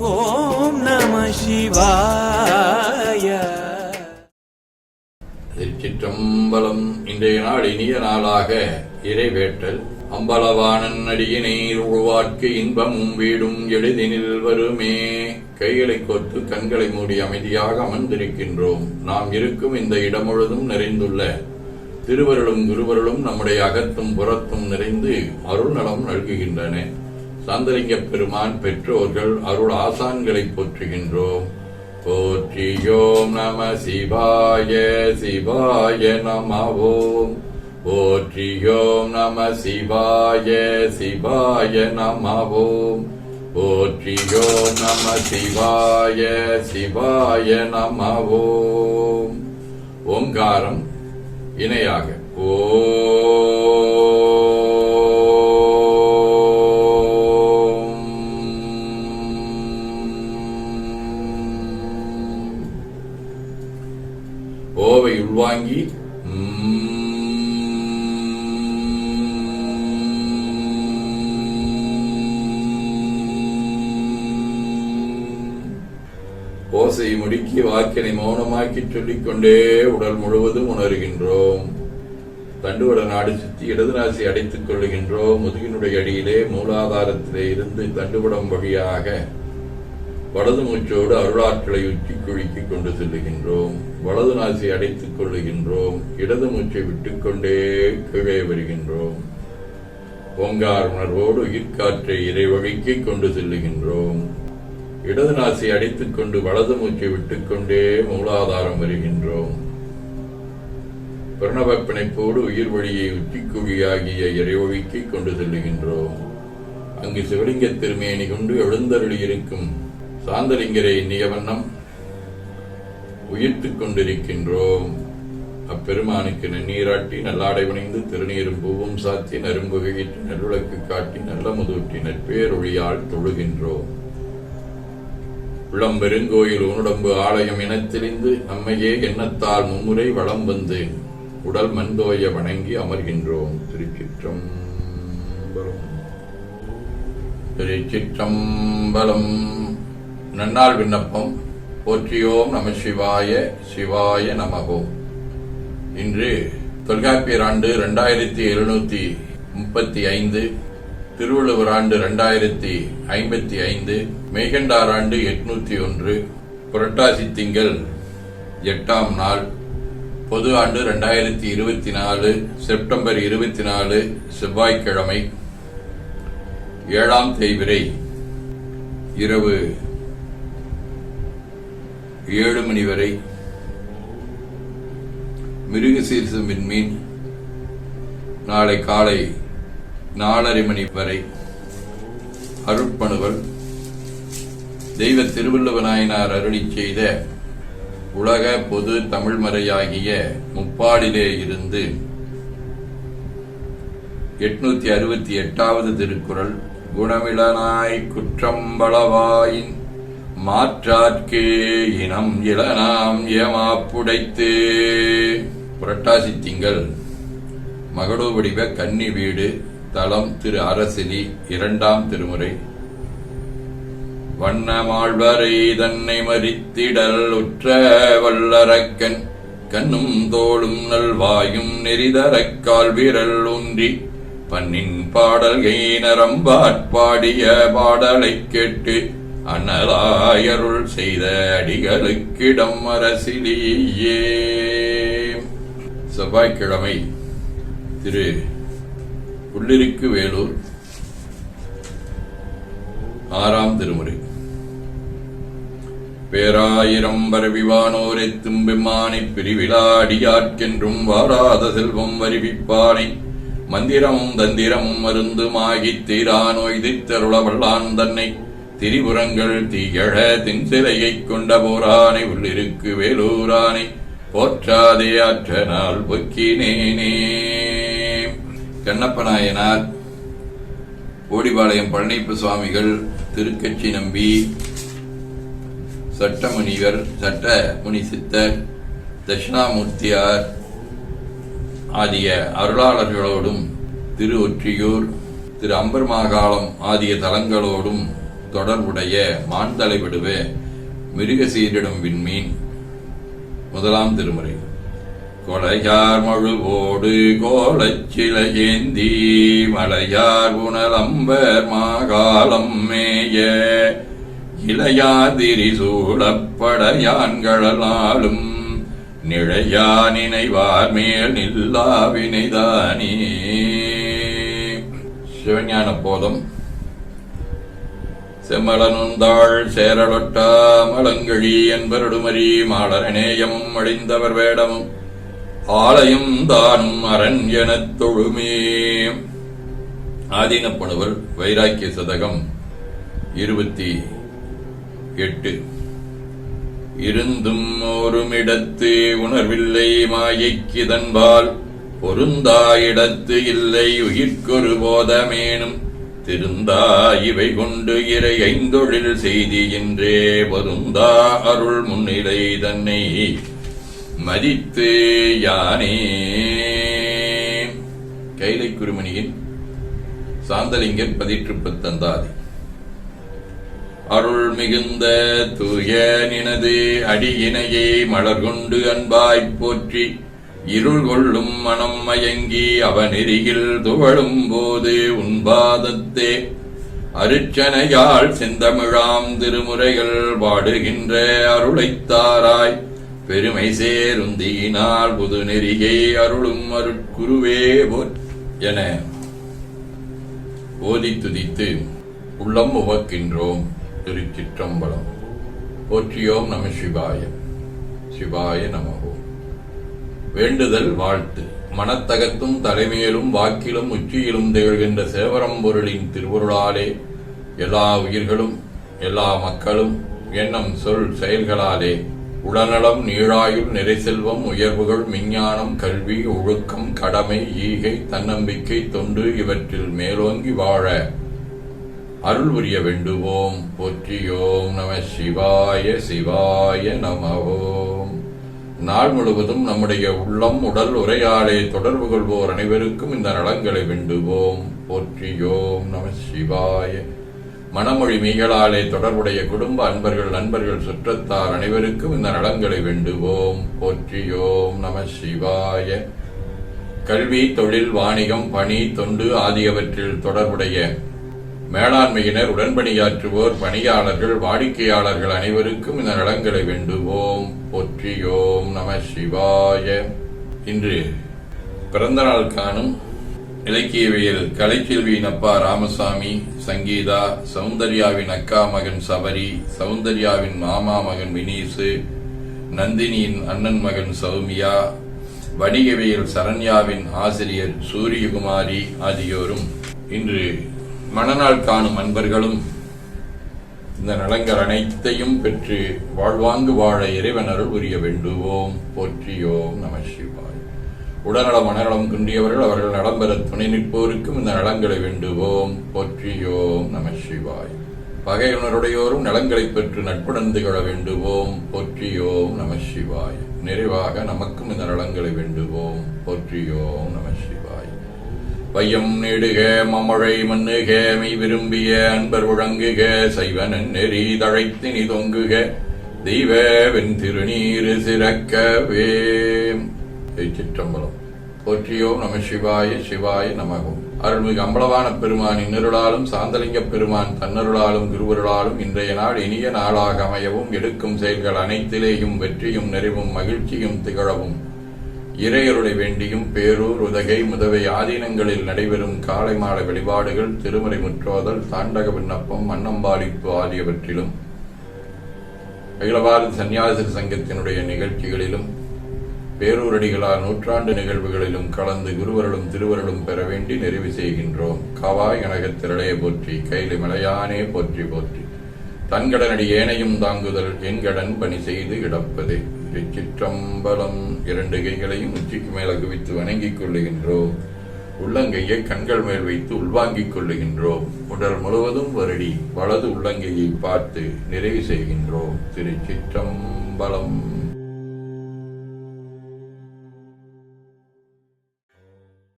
ஓம் நம சிவாய. திருச்சிற்றம்பலம் இன்றைய நாள் இனிய நாளாக இறைவேட்டல். அம்பலவாணன் அடியினீர் உருவாக்கு இன்பமும் வீடும் எளிதினில் வருமே கைகளை கோர்த்து கண்களை மூடி அமைதியாக அமர்ந்திருக்கின்றோம். நாம் இருக்கும் இந்த இடம் முழுதும் நிறைந்துள்ள திருவருளும் குருவருளும் நம்முடைய அகத்தும் புறத்தும் நிறைந்து அருள் நலம் நல்குகின்றன. சாந்தலிங்க பெருமான் பெற்றோர்கள் அருள் ஆசான்களை போற்றுகின்றோம். போற்றியோம் நம சிவாய சிவாய நமவோம் போற்றியோம் நம சிவாய சிவாய நமவோம் போற்றியோம் நம சிவாய சிவாய நமவோம் ஓங்காரம் இணையாக. ஓ ஓசை முடுக்கி வாக்கினை மௌனமாக்கி சொல்லிக்கொண்டே உடல் முழுவதும் உணர்கின்றோம். தண்டுவட நாடு சுற்றி இடது நாசி அடைத்துக் கொள்ளுகின்றோம். முதுகினுடைய அடியிலே மூலாதாரத்திலே இருந்து தண்டுவடம் வழியாக வலது மூச்சோடு அருளாற்றலை உச்சி குழிக்கிக் கொண்டு செல்லுகின்றோம். வலது நாசி அடைத்துக் கொள்ளுகின்றோம். இடது மூச்சை விட்டுக்கொண்டே கீழே வருகின்றோம். ஓங்கார் உணர்வோடு உயிர்காற்றை இறைவழிக்கிக் கொண்டு செல்லுகின்றோம். இடது நாசி அடித்துக் கொண்டு வலது மூச்சை விட்டுக்கொண்டே மூலாதாரம் வருகின்றோம். பிரணவ பிணைப்போடு உயிர் வழியை உச்சிக்குழியாகிய இறைவழிக்கு கொண்டு செல்லுகின்றோம். அங்கு சிவலிங்க திருமேனி கொண்டு எழுந்தருளி இருக்கும் சாந்தலிங்கரை எண்ணிய வண்ணம் உயிர்த்துக் கொண்டிருக்கின்றோம். அப்பெருமானுக்கு நன்னீராட்டி நல்லாடை வணைந்து திருநீரும் பூவும் சாத்தி நரும்புகையிட்டு நல்விளக்கு காட்டி நல்ல முதூட்டி நற்பேரொழியால் தொழுகின்றோம். உள்ளம் பெருங்கோயில் உன்னுடம்பு ஆலயம் எனத் தெரிந்து நம்மையே எண்ணத்தால் மும்முறை வளம் வந்து உடல் மண்தோய வணங்கி அமர்கின்றோம். திருச்சிற்றம்பலம். திருச்சிற்றம்பலம். நன்னாள் விண்ணப்பம். போற்றியோம் நம சிவாய சிவாய நமகோம் இன்று தொல்காப்பியர் ஆண்டு இரண்டாயிரத்தி எழுநூத்தி முப்பத்தி ஐந்து. திருவள்ளுவர் ஆண்டு இரண்டாயிரத்தி ஐம்பத்தி ஐந்து மெய்கண்டார் ஆண்டு எட்நூத்தி ஒன்று புரட்டாசி திங்கள் எட்டாம் நாள் பொது ஆண்டு ரெண்டாயிரத்தி இருபத்தி நாலு செப்டம்பர் இருபத்தி நாலு செவ்வாய்க்கிழமை ஏழாம் தேய்விரை இரவு ஏழு மணி வரை மிருகசீர்சம் மின்மீன் நாளை காலை நாலரை மணி வரை. அருட்பணுவல். தெய்வ திருவள்ளுவநாயனார் அருளி செய்த உலக பொது தமிழ்மறையாகிய முப்பாடிலே இருந்து எட்நூத்தி அறுபத்தி எட்டாவது திருக்குறள் குணமிளனாய் குற்றம்பளவாயின் மாற்றாற்கே இனம் இளனாம் ஏமாப்புடைத்து புரட்டாசி திங்கள். மகளோ வடிவ கன்னி வீடு தலம் திரு அரசிலி இரண்டாம் திருமுறை. வண்ணமாழ்வரை தன்னை மறித்திடல் உற்ற வல்லரக்கன் கண்ணும் தோளும் நல்வாயும் நெறிதரக்கால் விரல் ஊன்றி பண்ணின் பாடல்கை நரம்பாட்பாடிய பாடலைக் கேட்டு அனலாயருள் செய்த அடிகளுக்கிடம் அரசிலேயே செவ்வாய்க்கிழமை திரு உள்ளிருக்கு வேலூர். ஆறாம் திருமுறை. பேராயிரம் வரவிவானோரை தும்பெம்மானை பிரிவிழாடியாற்கென்றும் வாராத செல்வம் வருவிப்பானை. மந்திரமும் தந்திரமும் மருந்துமாகி தீரா நோய் தித்தருள தன்னை. திரிபுரங்கள் தீயழ தின்சிலையைக் கொண்ட போரானை உள்ளிருக்கு வேலூரானை. போற்றாதே ஆற்றனால் பொக்கினேனே. கண்ணப்பநாயனார் ஓடிபாளையம் பழனிப்பு சுவாமிகள் திருக்கட்சி நம்பி சட்டமுனிவர் சட்ட முனி சித்தர் தட்சிணாமூர்த்தியார் ஆகிய அருளாளர்களோடும் திரு ஒற்றியூர் திரு அம்பர் மாகாளம் ஆகிய தலங்களோடும் தொடர்புடைய மான்தலை விடுவே மிருக சீரிடும் விண்மீன் முதலாம் திருமுறை. கொலையார் மழுவோடு கோலச்சிலை ஏந்தி மலையார் உணலம்பர் மாகாலம் மேய. இளையாதிரி சூழப்படையான்களாலும் நிழையா நினைவார் மேல் நில்லாவினைதானே சிவஞான போதம். செம்மலனுந்தாள் சேரலொட்டா மலங்கழி என்பருடுமரி மாளரநேயமும் அழிந்தவர் வேடமும் ஆலயம் தானும் அரண் எனத் தொழுமே. ஆதீனப்பணுவல் வைராக்கிய சதகம் இருபத்தி எட்டு. இருந்தும் ஒருமிடத்து உணர்வில்லை மாயைக்கிதன்பால் பொருந்தா இடத்து இல்லை உயிர்க்கொரு போதமேனும் திருந்தா இவை கொண்டு இறை ஐந்தொழில் செய்தி என்றே வருந்தா அருள் முன்னிலை தன்னை மதித்து யானே கைலை குருமணியின் சாந்தலிங்கன் பதிற்றுப்பு தந்தாதி. அருள் மிகுந்த தூய நினது அடியினையே மலர் கொண்டு அன்பாய்ப் போற்றி இருள் கொள்ளும் மனம் மயங்கி அவனெறியில் துவழும் போது உன்பாதத்தே அருச்சனையால் செந்தமிழாம் திருமுறைகள் வாடுகின்ற அருளைத்தாராய் பெருமை சேருந்தியினால் புது நெறியை அருளும் அருட்குருவே போற் என ஓதி துதித்து உள்ளம் உவக்கின்றோம் திருச்சிற்றம்பலம். போற்றியோம் நம சிவாய. சிவாய நமகோம் வேண்டுதல் வாழ்த்து. மனத்தகத்தும் தலைமையிலும் வாக்கிலும் உச்சியிலும் திகழ்கின்ற சேவரம்பொருளின் திருவருளாலே எல்லா உயிர்களும் எல்லா மக்களும் எண்ணம் சொல் செயல்களாலே உடல்நலம் நீழாயுள் நிறைசெல்வம் உயர்வுகள் விஞ்ஞானம் கல்வி ஒழுக்கம் கடமை ஈகை தன்னம்பிக்கை தொண்டு இவற்றில் மேலோங்கி வாழ அருள் புரிய வேண்டுவோம். போற்றியோம் நம சிவாய சிவாய நமவோம் நாள் முழுவதும் நம்முடைய உள்ளம் உடல் உரையாடே தொடர்பு கொள்வோர் அனைவருக்கும் இந்த நலங்களை வேண்டுவோம். போற்றியோம் நம சிவாய மனமொழி மீகளாலே தொடர்புடைய குடும்ப அன்பர்கள் நண்பர்கள் சுற்றத்தார் அனைவருக்கும் இந்த நலன்களை வேண்டுவோம். போற்றியோம் நம சிவாய. கல்வி தொழில் வாணிகம் பணி தொண்டு ஆகியவற்றில் தொடர்புடைய மேலாண்மையினர் உடன்பணியாற்றுவோர் பணியாளர்கள் வாடிக்கையாளர்கள் அனைவருக்கும் இந்த நலன்களை வேண்டுவோம். போற்றியோம் நம சிவாய. இன்று பிறந்த நாள் காணும் இலக்கியவியல் கலைச்செல்வியின் அப்பா ராமசாமி சங்கீதா சௌந்தர்யாவின் அக்கா மகன் சபரி சௌந்தர்யாவின் மாமா மகன் வினீசு நந்தினியின் அண்ணன் மகன் சௌமியா வணிகவியல் சரண்யாவின் ஆசிரியர் சூரியகுமாரி ஆகியோரும் இன்று மணநாள் காணும் அன்பர்களும் இந்த நலங்கள் அனைத்தையும் பெற்று வாழ்வாங்கு வாழ இறைவனருள் உரிய வேண்டுவோம். போற்றியோம் நம சிவாய். உடல்நலம் மனநலம் குன்றியவர்கள் அவர்கள் நலம் பெற துணை நிற்போருக்கும் இந்த நலங்களை வேண்டுவோம். போற்றியோம் நம சிவாய். பகையுணருடையோரும் நலங்களை பெற்று நட்புணர்ந்து கொள்ள வேண்டுவோம். போற்றியோம் நம சிவாய். நிறைவாக நமக்கும் இந்த நலங்களை வேண்டுவோம். போற்றியோம் நம சிவாய். பையம் நெடுக மமழை மண்ணுக மெய் விரும்பிய அன்பர் உழங்குக சைவனன் நெறி தழைத்து நீ தொங்குக தெய்வ வெண் திருநீரு சிறக்கவே. சிற்றம்பலம். போற்றியோம் நம சிவாய சிவாய நமகும் அருள்மிகு அம்பலவான பெருமான் இன்னருளாலும் சாந்தலிங்க பெருமான் தன்னருளாலும் குருவருளாலும் இன்றைய நாள் இனிய நாளாக அமையவும் எடுக்கும் செயல்கள் அனைத்திலேயும் வெற்றியும் நிறைவும் மகிழ்ச்சியும் திகழவும். இறையருளை வேண்டியும் பேரூர் உதகை முதவை ஆதீனங்களில் நடைபெறும் காலை மாலை வழிபாடுகள் திருமறை முற்றோதல் தாண்டக விண்ணப்பம் மன்னம்பாளிப்பு ஆகியவற்றிலும் அகிலபாரத சன்னியாசர் சங்கத்தினுடைய நிகழ்ச்சிகளிலும் பேரூரடிகளார் நூற்றாண்டு நிகழ்வுகளிலும் கலந்து குருவருளும் திருவருளும் பெற வேண்டி நிறைவு செய்கின்றோம். காவாய் கனகத் திரளைய போற்றி கைலி மலையானே போற்றி போற்றி. தன்கடனடி ஏனையும் தாங்குதல் என்கடன் பணி செய்து இடப்பதே திருச்சிற்றம்பலம் இரண்டு கைகளையும் உச்சிக்கு மேல குவித்து வணங்கிக் கொள்ளுகின்றோம். உள்ளங்கையை கண்கள் மேல் வைத்து உள்வாங்கிக் கொள்ளுகின்றோம். உடல் முழுவதும் வருடி வலது உள்ளங்கையை பார்த்து நிறைவு செய்கின்றோம். திருச்சிற்றம்பலம்